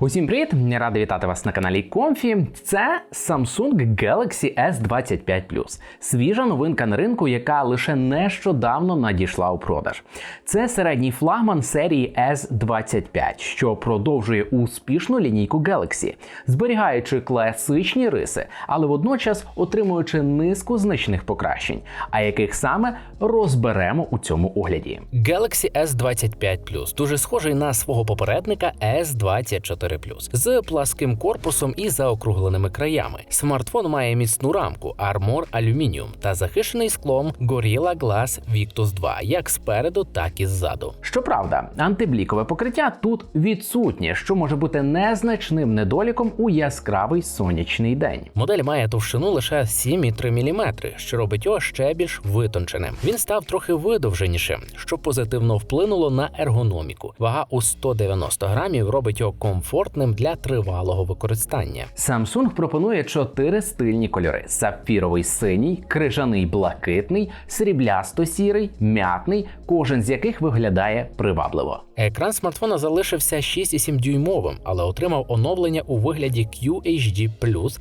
Усім привіт! Я радий вітати вас на каналі Комфі. Це Samsung Galaxy S25 свіжа новинка на ринку, яка лише нещодавно надійшла у продаж. Це середній флагман серії S25, що продовжує успішну лінійку Galaxy, зберігаючи класичні риси, але водночас отримуючи низку значних покращень, а яких саме розберемо у цьому огляді. Galaxy S25 дуже схожий на свого попередника S24 з пласким корпусом і заокругленими краями. Смартфон має міцну рамку Armor Aluminium та захищений склом Gorilla Glass Victus 2 як спереду, так і ззаду. Щоправда, антиблікове покриття тут відсутнє, що може бути незначним недоліком у яскравий сонячний день. Модель має товщину лише 7,3 мм, що робить його ще більш витонченим. Він став трохи видовженішим, що позитивно вплинуло на ергономіку. Вага у 190 грамів робить його комфортним для тривалого використання. Samsung пропонує чотири стильні кольори: сапфіровий синій, крижаний блакитний, сріблясто-сірий, м'ятний, кожен з яких виглядає привабливо. Екран смартфона залишився 6,7 дюймовим, але отримав оновлення у вигляді QHD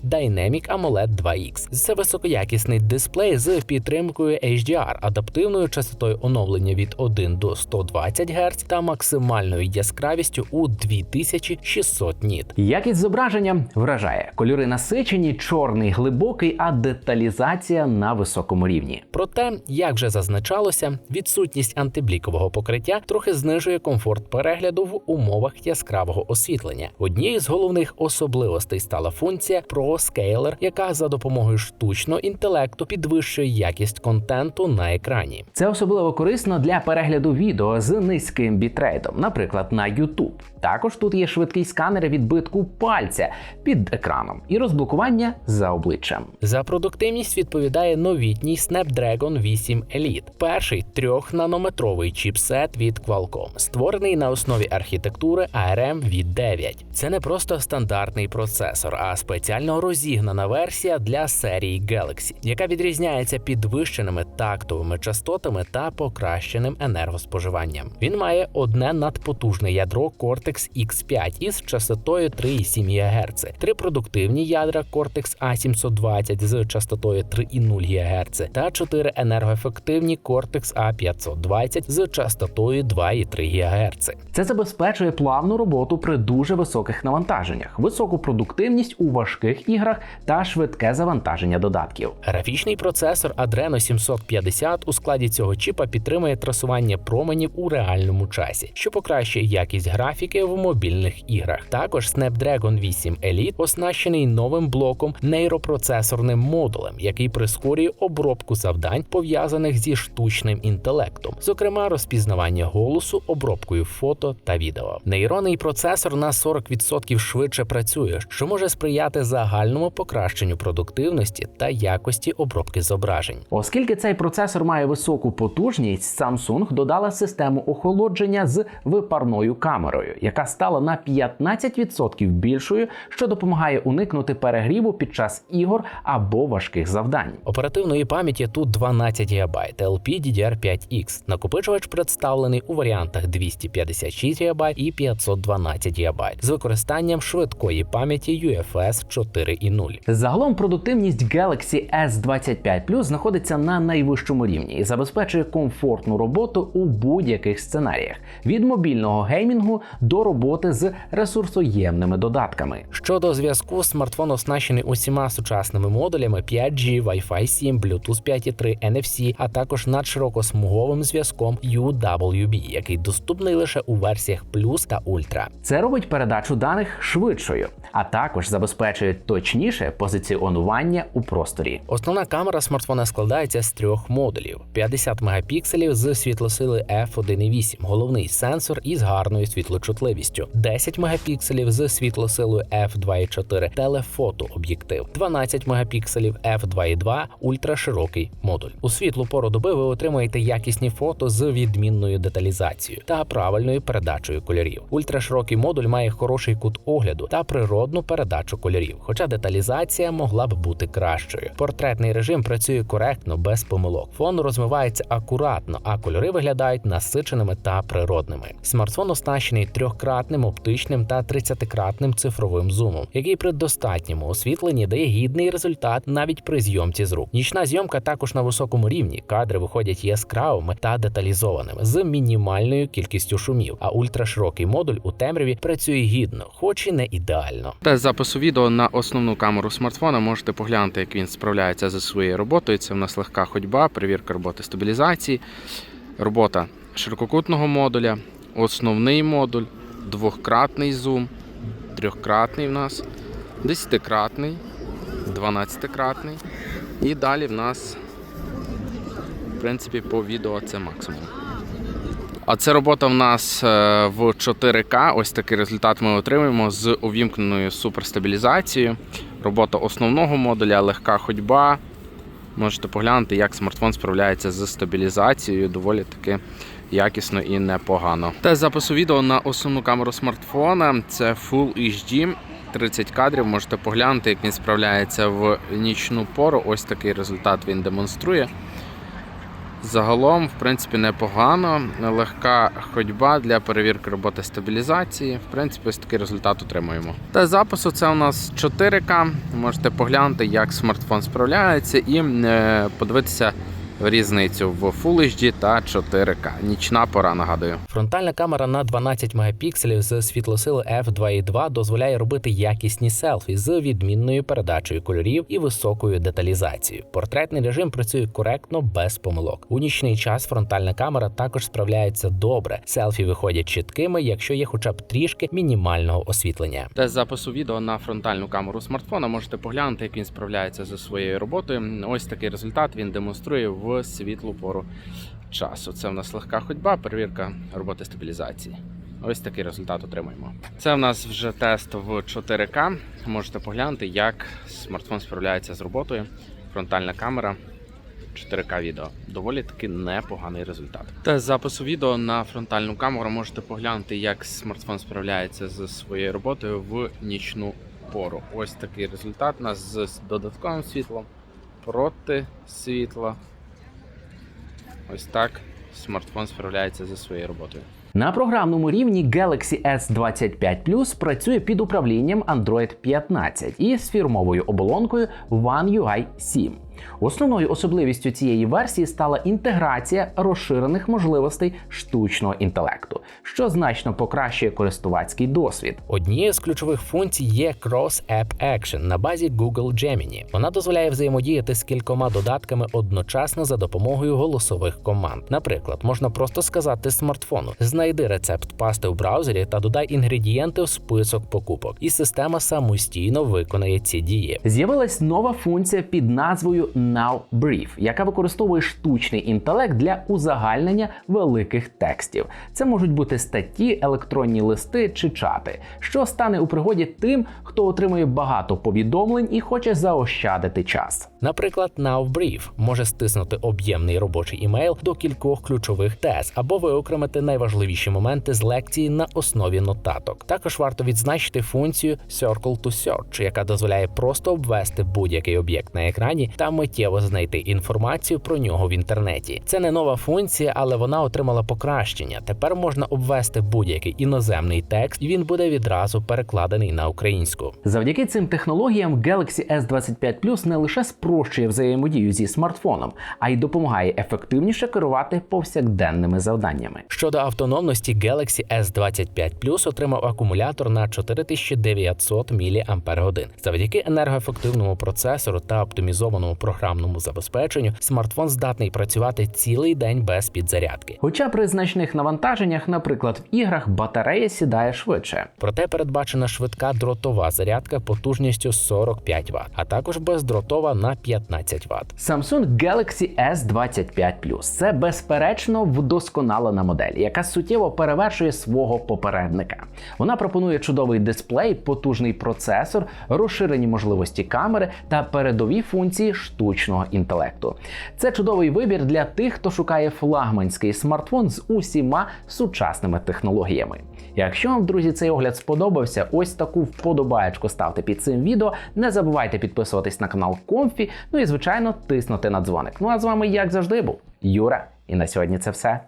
Dynamic AMOLED 2X. Це високоякісний дисплей з підтримкою HDR, адаптивною частотою оновлення від 1 до 120 Гц та максимальною яскравістю у 2600 ніт. Якість зображення вражає кольори насичені, чорний глибокий, а деталізація на високому рівні. Проте, як вже зазначалося, відсутність антиблікового покриття трохи знижує комфорт перегляду в умовах яскравого освітлення. Однією з головних особливостей стала функція Pro Scaler, яка за допомогою штучного інтелекту підвищує якість контенту на екрані. Це особливо корисно для перегляду відео з низьким бітрейтом, наприклад, на YouTube. Також тут є швидкий сканер відбитку пальця під екраном і розблокування за обличчям. За продуктивність відповідає новітній Snapdragon 8 Elite, перший трьохнанометровий чіпсет від Qualcomm, створений на основі архітектури ARM V9. Це не просто стандартний процесор, а спеціально розігнана версія для серії Galaxy, яка відрізняється підвищеними тактовими частотами та покращеним енергоспоживанням. Він має одне надпотужне ядро Cortex X5 із частотою 3,7 ГГц, три продуктивні ядра Cortex A720 з частотою 3,0 ГГц та чотири енергоефективні Cortex A520 з частотою 2,3 ГГц. Це забезпечує плавну роботу при дуже високих навантаженнях, високу продуктивність у важких іграх та швидке завантаження додатків. Графічний процесор Adreno 750 у складі цього чіпа підтримує трасування променів у реальному часі, що покращує якість графіки в мобільних іграх. Також Snapdragon 8 Elite оснащений новим блоком нейропроцесорним модулем, який прискорює обробку завдань, пов'язаних зі штучним інтелектом, зокрема розпізнавання голосу, обробкою фото та відео. Нейронний процесор на 40% швидше працює, що може сприяти загальному покращенню продуктивності та якості обробки зображень. Оскільки цей процесор має високу потужність, Samsung додала систему охолодження з випарною камерою, яка стала на 15% більшою, що допомагає уникнути перегріву під час ігор або важких завдань. Оперативної пам'яті тут 12 ГБ LPDDR5X. Накопичувач представлений у варіантах 256 ГБ і 512 ГБ з використанням швидкої пам'яті UFS 4.0. Загалом продуктивність Galaxy S25 Plus знаходиться на найвищому рівні і забезпечує комфортну роботу у будь-яких сценаріях від мобільного геймінгу до роботи з ресурсоємними додатками. Щодо зв'язку, смартфон оснащений усіма сучасними модулями 5G, Wi-Fi 7, Bluetooth 5.3, NFC, а також надширокосмуговим зв'язком UWB, який доступний лише у версіях Plus та Ultra. Це робить передачу даних швидшою, а також забезпечує точніше позиціонування у просторі. Основна камера смартфона складається з трьох модулів: 50 мегапікселів з світлосили f1.8, головний сенсор із гарною світлочутливістю, 10 мегапікселів з світлосилою f2.4, телефотооб'єктив, 12 мегапікселів f2.2, ультраширокий модуль. У світлу пору доби ви отримуєте якісні фото з відмінною деталізацією та правильною передачею кольорів. Ультраширокий модуль має хороший кут огляду та природну передачу кольорів, хоча деталізація могла б бути кращою. Портретний режим працює коректно, без помилок. Фон розмивається акуратно, а кольори виглядають насиченими та природними. Смартфон оснащений трьохкратним оптичним та 30-кратним цифровим зумом, який при достатньому освітленні дає гідний результат навіть при зйомці з рук. Нічна зйомка також на високому рівні. Кадри виходять яскравими та деталізованими з мінімальною кількістю шумів. А ультраширокий модуль у темряві працює гідно, хоч і не ідеально. Тест запису відео на основну камеру смартфона можете поглянути, як він справляється зі своєю роботою. Це в нас легка ходьба, перевірка роботи стабілізації, робота ширококутного модуля, основний модуль, двохкратний зум, трьохкратний в нас, десятикратний, дванадцятикратний. І далі в нас, в принципі, по відео це максимум. А це робота в нас е, в 4К. Ось такий результат ми отримуємо з увімкненою суперстабілізацією. Робота основного модуля, легка ходьба. Можете поглянути, як смартфон справляється з стабілізацією доволі таки якісно і непогано. Тест запису відео на основну камеру смартфона це Full HD. 30 кадрів можете поглянути, як він справляється в нічну пору. Ось такий результат він демонструє. Загалом, в принципі, непогано. Легка ходьба для перевірки роботи стабілізації. В принципі, ось такий результат отримуємо. Та запису це у нас 4К. Можете поглянути, як смартфон справляється, і е, подивитися різницю в Full HD та 4К. Нічна пора, нагадую. Фронтальна камера на 12 мегапікселів з світлосили f2.2 дозволяє робити якісні селфі з відмінною передачею кольорів і високою деталізацією. Портретний режим працює коректно без помилок. У нічний час фронтальна камера також справляється добре. Селфі виходять чіткими, якщо є хоча б трішки мінімального освітлення. Тест запису відео на фронтальну камеру смартфона можете поглянути, як він справляється зі своєю роботою. Ось такий результат він демонструє в світлу пору часу. Це в нас легка ходьба, перевірка роботи стабілізації. Ось такий результат отримуємо. Це в нас вже тест в 4К. Можете поглянути, як смартфон справляється з роботою. Фронтальна камера. 4К відео. Доволі таки непоганий результат. Тест запису відео на фронтальну камеру можете поглянути, як смартфон справляється з своєю роботою в нічну пору. Ось такий результат у нас з додатковим світлом проти світла. Ось так смартфон справляється зі своєю роботою. На програмному рівні Galaxy S25 Plus працює під управлінням Android 15 і з фірмовою оболонкою One UI 7. Основною особливістю цієї версії стала інтеграція розширених можливостей штучного інтелекту, що значно покращує користувацький досвід. Однією з ключових функцій є Cross App Action на базі Google Gemini. Вона дозволяє взаємодіяти з кількома додатками одночасно за допомогою голосових команд. Наприклад, можна просто сказати смартфону: знайди рецепт пасти в браузері та додай інгредієнти в список покупок, і система самостійно виконає ці дії. З'явилась нова функція під назвою Now Brief, яка використовує штучний інтелект для узагальнення великих текстів. Це можуть бути статті, електронні листи чи чати, що стане у пригоді тим, хто отримує багато повідомлень і хоче заощадити час. Наприклад, NowBrief може стиснути об'ємний робочий імейл до кількох ключових тез або виокремити найважливіші моменти з лекції на основі нотаток. Також варто відзначити функцію Circle to Search, яка дозволяє просто обвести будь-який об'єкт на екрані та миттєво знайти інформацію про нього в інтернеті. Це не нова функція, але вона отримала покращення. Тепер можна обвести будь-який іноземний текст, і він буде відразу перекладений на українську. Завдяки цим технологіям Galaxy S25 Plus не лише спрощує взаємодію зі смартфоном, а й допомагає ефективніше керувати повсякденними завданнями. Щодо автономності, Galaxy S25 Plus отримав акумулятор на 4900 мАч. Завдяки енергоефективному процесору та оптимізованому програмному забезпеченню смартфон здатний працювати цілий день без підзарядки. Хоча при значних навантаженнях, наприклад, в іграх батарея сідає швидше. Проте передбачена швидка дротова зарядка потужністю 45 Вт, а також бездротова на 15 Вт. Samsung Galaxy S25 Plus – це безперечно вдосконалена модель, яка суттєво перевершує свого попередника. Вона пропонує чудовий дисплей, потужний процесор, розширені можливості камери та передові функції штучного штучного інтелекту. Це чудовий вибір для тих, хто шукає флагманський смартфон з усіма сучасними технологіями. Якщо вам, друзі, цей огляд сподобався, ось таку вподобаєчку ставте під цим відео. Не забувайте підписуватись на канал Комфі, ну і звичайно тиснути на дзвоник. Ну а з вами, як завжди, був Юра. І на сьогодні це все.